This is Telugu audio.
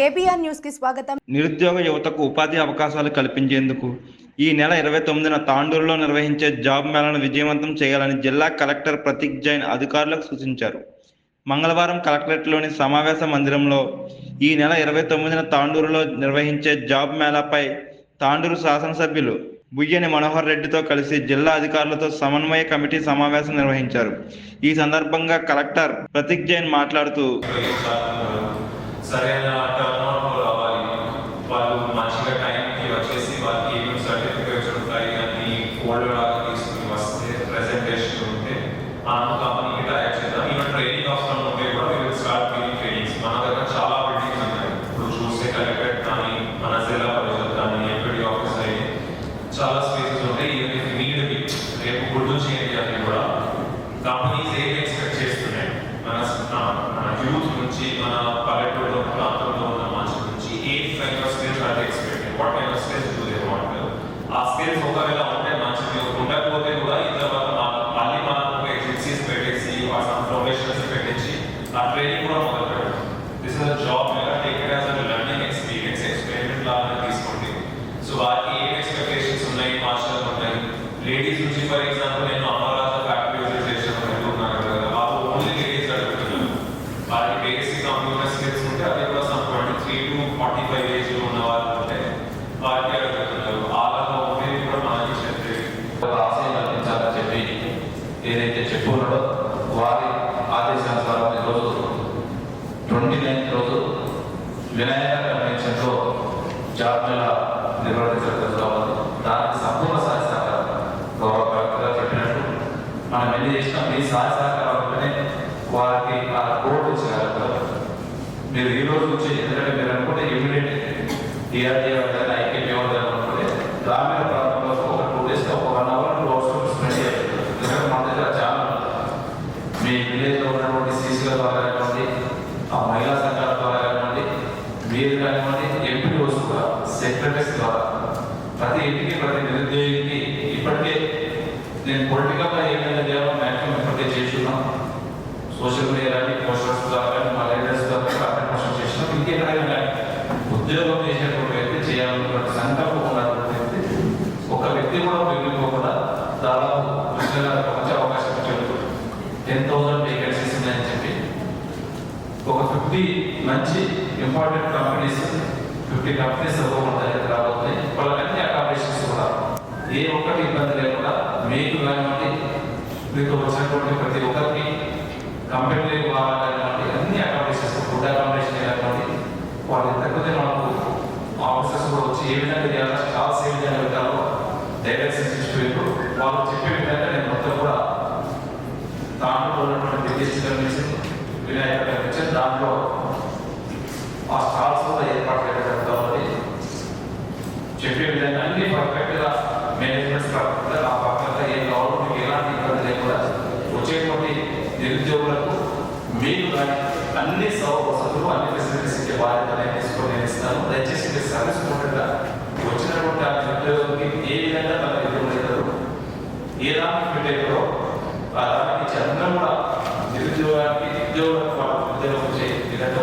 కేబీఆర్ న్యూస్కి స్వాగతం. నిరుద్యోగ యువతకు ఉపాధి అవకాశాలు కల్పించేందుకు ఈ నెల ఇరవై తొమ్మిదిన తాండూరులో నిర్వహించే జాబ్ మేళను విజయవంతం చేయాలని జిల్లా కలెక్టర్ ప్రతీక్ జైన్ అధికారులకు సూచించారు. మంగళవారం కలెక్టరేట్లోని సమావేశ మందిరంలో ఈ నెల ఇరవై తొమ్మిదిన తాండూరులో నిర్వహించే జాబ్ మేళాపై తాండూరు శాసనసభ్యులు బుయ్యని మనోహర్ రెడ్డితో కలిసి జిల్లా అధికారులతో సమన్వయ కమిటీ సమావేశం నిర్వహించారు. ఈ సందర్భంగా కలెక్టర్ ప్రతీక్ జైన్ మాట్లాడుతూ సరైన టర్న్ రావాలి. వాళ్ళు మంచిగా టైంకి వచ్చేసి వాళ్ళకి ఏమేమి సర్టిఫికేట్స్ ఉంటాయి అన్ని ఫోల్డర్ లాగా తీసుకుని వస్తే ప్రెజెంటేషన్ ఉంటే మనం కంపెనీకి టైప్ చేద్దాం ఈవెన్ ట్రైనింగ్ అవసరం ఉంటే కూడా మీరు స్టార్ట్ మీ ట్రైనింగ్స్ మన దగ్గర చాలా బిల్డింగ్స్ ఉన్నాయి ఇప్పుడు చూస్తే కలెక్టరేట్ కానీ మన జిల్లా పరిషత్ కానీ ఎంపీడీ ఆఫీస్ అయ్యి చాలా స్పేసెస్ ఉంటాయి ఈవెన్ ఇఫ్ నీడ్ బి రేపు గుర్తు చేయండి అని కూడా కంపెనీస్ ఏం ఎక్స్పెక్ట్ చేస్తున్నాయి మన మన- మన యూత్ నుంచి మన పల్లెటూరు ప్రాంతంలో ఉన్న మనుషుల నుంచి a kind of skills are expect what kind of skills do they want ఆ స్కిల్స్ ఒకవేళ ఉంటే మంచిది ఉండకపోతే కూడా ఈ తర్వాత మన- మళ్ళీ మనం ఒక ఏజెన్సీస్ పెట్టేసి సమ్ ప్రొఫెషనల్స్ పెట్టేసి ఆ ట్రైనింగ్ కూడా మొదలు పెట్టాలి దిస్ ఇస్ అ జాబ్ లేదా take it as a learning experience experiment లాగా తీసుకోండి సో వారికి ఏం ఎక్స్పెక్టేషన్స్ ఉన్నాయి మాస్టర్స్ ఉన్నాయి లేడీస్ నుంచి ఫర్ ఎగ్జాంపుల్ నేను అమరావతి ఫ్యాక్టరీ విజిటేషన్ వెళ్తున్నాను కదా వాళ్ళు ఓన్లీ లేడీస్ అడుగుతున్నారు. వాళ్ళకి బేసిక్ కంప్యూటర్ స్కిల్స్ ఉంటే అది కూడా some twenty three to forty five ఏజ్లో ఉన్న వాళ్ళు ఉంటే వాళ్ళకి అడుగుతున్నారు. వాళ్ళలో ఉండేది కూడా మనకి చెప్పి ఒక ఆశయం కల్పించాలని చెప్పి ఏదైతే చెప్పున్నాడో వారి ఆదేశానుసారం ఈరోజు ట్వంటీ నైన్త్ రోజు వినాయక కన్వెన్షన్లో జాబ్ మేళ నిర్వహించడం మనం వెళ్ళి చేసినా మీ సహాయ సహకారాలతోనే వారికి ఆ కోర్టు ఇచ్చగలుగుతారు మీరు ఈ రోజు నుంచి ఎందుకంటే మీరు అనుకుంటే ఇమీడియట్ డిఆర్డీ కానీ ఐకేపీ వాళ్ళు అనుకుంటే గ్రామీణ ప్రాంతంలో ఒక టూ డేస్ ఒక one hour two hours spend చేయాలి. ఎందుకంటే మన దగ్గర చాలా మీ విలేజ్లో ఉన్నటువంటి సీసీల ద్వారా కానివ్వండి ఆ మహిళా సంఘాల ద్వారా కానివ్వండి మీరు కానివ్వండి ఎంపీఓస్ కూడా సెక్రటరీస్ ద్వారా ప్రతి ఇంటికి ప్రతి నిరుద్యోగికి ఇప్పటికే నేను పొలిటికల్గా చేసేటువంటి వ్యక్తి చేయాలన్నటువంటి సంకల్పం ఉన్నటువంటి వ్యక్తి ఒక వ్యక్తి కూడా మిగిలిపోకుండా దాదాపు కృష్ణ గారికి మంచి అవకాశం ఇచ్చారు టెన్ థౌసండ్ వేకెన్సీస్ ఉన్నాయని చెప్పి ఒక ఫిఫ్టీ మంచి ఇంపార్టెంట్ కంపెనీస్ ఫిఫ్టీ కంపెనీస్ మన రాబోతున్నాయి. వాళ్ళకన్నీ అకామిడేషన్స్ కూడా. ఏ ఒక్కటి ఇబ్బంది లేకుండా మీకు కానివ్వండి మీకు వచ్చినటువంటి ప్రతి ఒక్కరికి కంపెనీ వాళ్ళ కానివ్వండి అన్ని అకామిడేషన్స్ ఫుడ్ అకామిడేషన్ కానివ్వండి వాళ్ళు ఇంతకుముందే మనకు ఆఫీసర్స్ కూడా వచ్చి ఏ విధంగా చేయాలో స్టాల్స్ ఏ విధంగా పెట్టాలో డైరెక్షన్స్ ఇచ్చిపోయారు వాళ్ళు చెప్పే విధంగా నేను మొత్తం కూడా దాంట్లో ఉన్నటువంటి విదేశీ కమిషన్ వినాయక కమిషన్ దాంట్లో ఆ స్టాల్స్ కూడా ఏర్పాటు చేయడం జరుగుతుంది. చెప్పే విధంగా అన్ని పర్ఫెక్ట్గా మేనేజ్మెంట్ పర్ఫెక్ట్ ఆ పక్కన ఏం కావాలో మీకు ఎలాంటి ఇబ్బంది లేకుండా వచ్చేటువంటి నిరుద్యోగులకు మీకు అన్ని సౌ వసతులు అన్ని ఫెసిలిటీస్ ఇచ్చే బాధ్యత నేను తీసుకొని నేను ఇస్తాను. దయచేసి మీరు సర్వీస్గా వచ్చినటువంటి ఆ నిరుద్యోగులకి ఏ విధంగా తన ఎదురు అవుతారు ఏ దానికి ఫిట్ అవుతారో ఆ దానికి ఇచ్చే కూడా నిరుద్యోగానికి ఉద్యోగులకు వాళ్ళ ఉద్యోగం వచ్చే విధంగా